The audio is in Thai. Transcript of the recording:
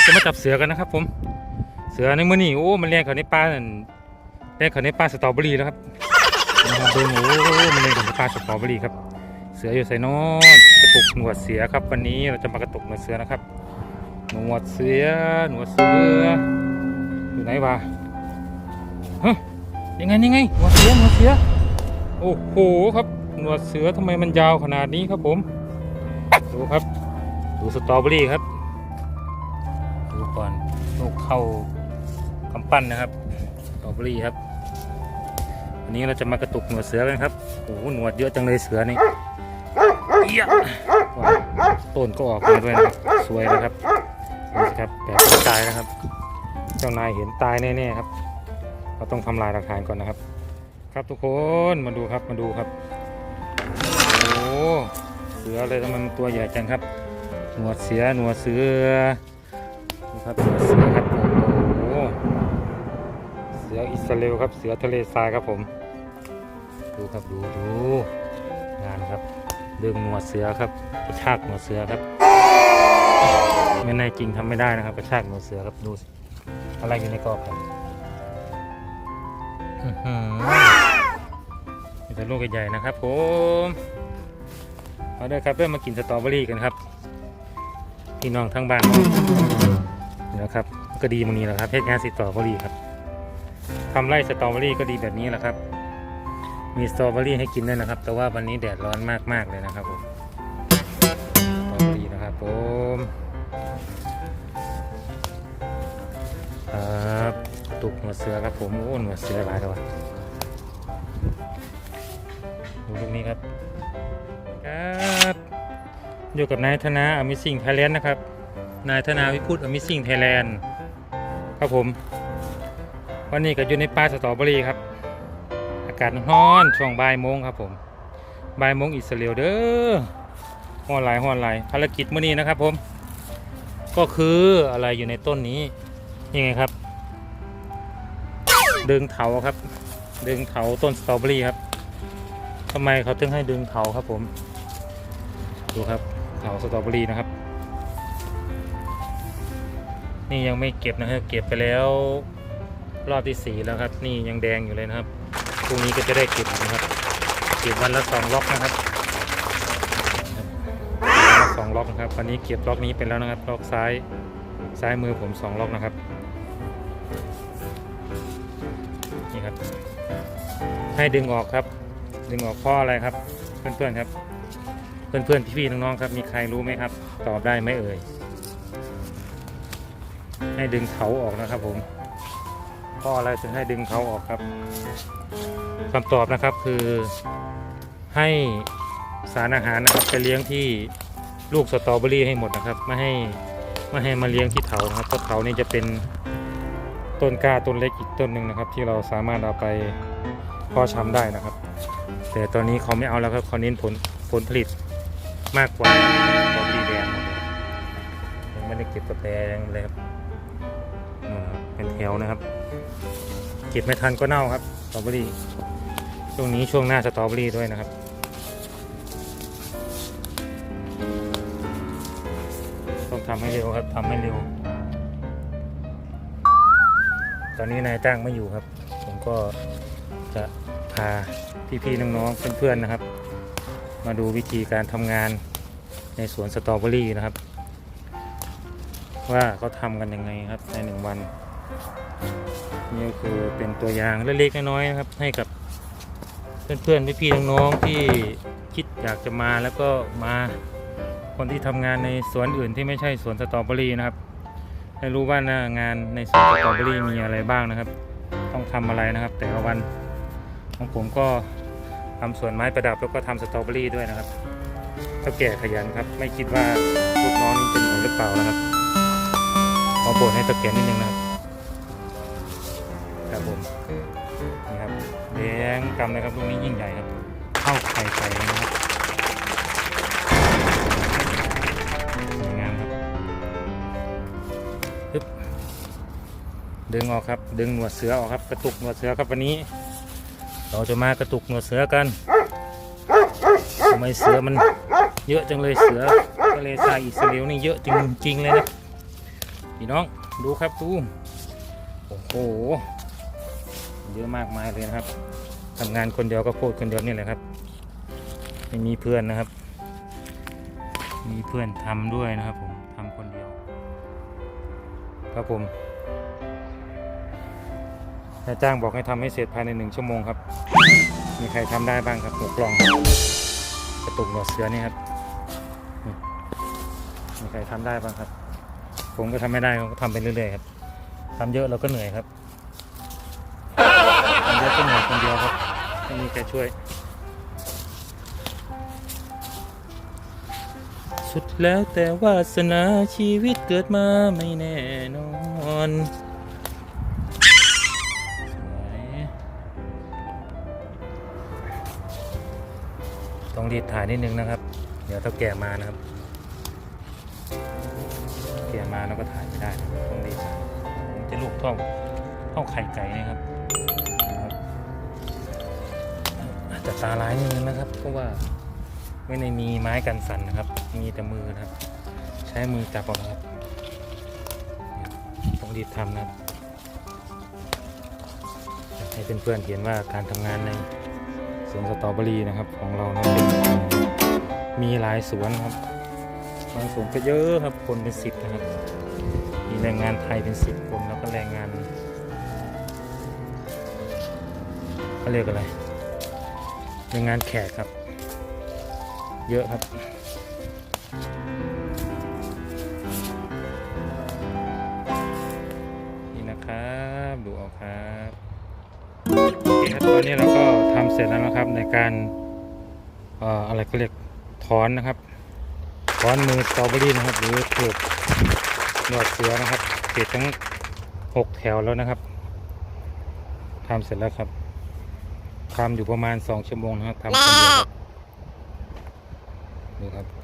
เราจะมาจับเสือกันนะครับ ผม เสือในมือนี่โอ้ มันเลี้ยงเขาในป่านั่นเลี้ยงเขาในป่าสตรอเบอรี่แล้วครับนะครับเบิ้งโอ้ มันเลี้ยงเขาในป่าสตรอเบอรี่ครับ เสืออยู่ใส่นอนกระตุกหนวดเสือครับ วันนี้เราจะมากระตุกหนวดเสือนะครับ หนวดเสือ หนวดเสือ อยู่ไหนวะฮะยังไงยังไงหนวดเสือหนวดเสือ โอ้โหครับ หนวดเสือทำไมมันยาวขนาดนี้ครับผม ดูครับ ดูสตรอเบอรี่ครับ ก่อนลูกเข้ากำปั้นนะครับสตรอเบอรี่ครับวันนี้เราจะมากระตุกหนวดเสือกันครับโอ้โหหนวดเยอะจังเลยเสือนี่เอี้ยว้าต้นก็ออกมาด้วยนะครับสวยนะครับดูสิครับแบบตายนะครับ เจ้านายเห็นตายแน่ๆครับ เราต้องทำลายหลักฐานก่อนนะครับ ครับทุกคนมาดูครับมาดูครับโอ้เสือเลยทำไมมันตัวใหญ่จังครับ หนวดเสือหนวดเสือ สเอลครับเสือทะเลทรายครับผม ดูครับดูดูงานครับดึงหนวดเสือครับกระชากหนวดเสือครับ ไม่แน่จริงทำไม่ได้นะครับกระชากหนูเสือครับดูสิอะไรอยู่ในกรอบครับมีแต่ลูกใหญ่ๆนะครับผมเอาเด้อครับเริ่มมากินสตรอเบอรี่กันครับพี่น้องทั้งบ้านเดี๋ยวครับ ก็ดีมันนี้แหละครับเพชรงานสตรอเบอรี่ครับ ทำไร่สตรอเบอรี่ก็ดีแบบนี้แหละครับ มีสตรอเบอรี่ให้กินด้วยนะครับ แต่ว่าวันนี้แดดร้อนมากๆเลยนะครับผมสตรอเบอรี่นะครับผมครับตุกหนวเสือครับผมโอ้หนวเสือหลายตัวดูตรงนี้ครับครับอยู่กับนายธนาอมิสิงไทยแลนด์นะครับ นายธนาวิพุฒอมิสิงไทยแลนด์ครับผม วันนี้ก็อยู่ในป่าสตรอเบอรี่ครับ อากาศร้อนช่วงบ่ายโมงครับผมบ่ายโมงอิสราเอลเด้อฮ้อนหลายฮ้อนหลภารกิจมื้อนี้นะครับผม ก็คืออะไรอยู่ในต้นนี้ยังไงครับดึงเถาครับ ดึงเถาต้นสตรอเบอรี่ครับทำไมเขาถึงให้ดึงเถาครับผม ดูครับเถาสตรอเบอรี่นะครับ นี่ยังไม่เก็บนะครับเก็บไปแล้ว รอบที่สี่แล้วครับ นี่ยังแดงอยู่เลยนะครับพรุ่งนี้ก็จะได้เก็บนะครับเก็บวันละสองล็อกนะครับสองล็อกนะครับวันนี้เก็บล็อกนี้ไปแล้วนะครับล็อกซ้ายซ้ายมือผมสองล็อกนะครับนี่ครับ ให้ดึงออกครับ ดึงออกเพราะอะไรครับ เพื่อนๆครับ เพื่อนๆพี่ๆน้องๆครับ มีใครรู้ไหมครับ ตอบได้ไหมเอ่ยให้ดึงเขาออกนะครับผม เพราะอะไรถึงให้ดึงเขาออกครับคำตอบนะครับคือให้สารอาหารนะครับไปเลี้ยงที่ลูกสตรอเบอรี่ให้หมดนะครับ ไม่ให้ไม่ให้มาเลี้ยงที่เถานะครับเพราะเถานี่จะเป็นต้นกล้าต้นเล็กอีกต้นหนึ่งนะครับ ที่เราสามารถเอาไปพาะชำได้นะครับ แต่ตอนนี้เขาไม่เอาแล้วครับเขาเน้นผลผลผลิตมากกว่าสตรอเบอรี่แดงยังไม่ได้เก็บกาแฟยังเลยครับเป็นแถวนะครับ เก็บไม่ทันก็เน่าครับสตรอเบอรี่ช่วงนี้ช่วงหน้าสตรอเบอรี่ด้วยนะครับต้องทำให้เร็วครับทำให้เร็ว ตอนนี้นายจ้างไม่อยู่ครับ ผมก็จะพาพี่ๆน้องๆเพื่อนๆนะครับ มาดูวิธีการทำงานในสวนสตรอเบอรี่นะครับ ว่าเขาทำกันยังไงครับในหนึ่งวัน นี่คือเป็นตัวอย่างเล็กๆน้อยๆนะครับ ให้กับเพื่อนๆพี่ๆน้องๆที่คิดอยากจะมาแล้วก็มาคนที่ทำงานในสวนอื่นที่ไม่ใช่สวนสตรอเบอรี่นะครับให้รู้ว่าน้างานในสวนสตรอเบอรี่มีอะไรบ้างนะครับ ต้องทำอะไรนะครับ แต่ละวันของผมก็ทำสวนไม้ประดับแล้วก็ทำสตรอเบอรี่ด้วยนะครับเท่าแก่ขยันครับ ไม่คิดว่าลูกน้องนี่จะเหนื่อยหรือเปล่านะครับขอโปรดให้ตะแก่นิดนึงนะครับ ครับผมนี่ครับแดงกำเลยครับลูกนี้ยิ่งใหญ่ครับเข้าไข่ไก่นะครับสวยงามครับปึ๊บดึงออกครับ ดึงหนวดเสือออกครับ กระตุกหนวดเสือครับวันนี้ เราจะมากระตุกหนวดเสือกันทำไมเสือมันเยอะจังเลยเสือทะเลทรายอิสราเอลนี่เยอะจริงๆเลยนะพี่น้องดูครับดูโอ้โห เยอะมากมายเลยนะครับทำงานคนเดียวก็โคตรคนเดียวนี่แหละครับไม่มีเพื่อนนะครับ มีเพื่อนทำด้วยนะครับผมทำคนเดียว ครับผมนายจ้างบอกให้ทำให้เสร็จภายในหนึ่งชั่วโมงครับ มีใครทำได้บ้างครับหัวกล่องกระตุกหนวดเสือนี่ครับมีใครทำได้บ้างครับ ผมก็ทำไม่ได้ผมก็ทำไปเรื่อยๆครับทำเยอะเราก็เหนื่อยครับ เยอะก็เหนื่อยคนเดียวครับไม่มีใครช่วย สุดแล้วแต่วาสนาชีวิตเกิดมาไม่แน่นอนต้องรีบถ่ายนิดนึงนะครับ เดี๋ยวถ้าแก่มานะครับ แก่มาแล้วก็ถ่ายไม่ได้นะครับต้องรีบจะลูกท่าเท่าไข่ไก่นี่ครับนะครับ จะตาลายนิดนึงนะครับ เพราะว่าไม่ได้มีไม้กันสั่นนะครับ มีแต่มือนะครับ ใช้มือจับเอานะครับต้องรีบทำนะครับให้เพื่อนๆเห็นว่าการทำงานในสวนสตรอเบอรี่นะครับ ของเรานะมีหลายสวนครับบางสวนก็เยอะครับคนเป็นสิบนะครับ มีแรงงานไทยเป็นสิบคนแล้วก็แรงงานเขาเรียกอะไร แรงานแขกครับ เยอะครับนี่นะครับดูเอาครับครับตอนนี้เราก็ทำเสร็จแล้วนะครับในการอออะไรก็เรียกถอนนะครับถอนมือสตรอเบอรี่นะครับ หรือปลือกหนวดเสือนะครับเสร็จทั้งหกแถวแล้วนะครับทำเสร็จแล้วครับ ทำอยู่ประมาณสองชั่วโมงนะครับทำคนเดียวครับดูครับ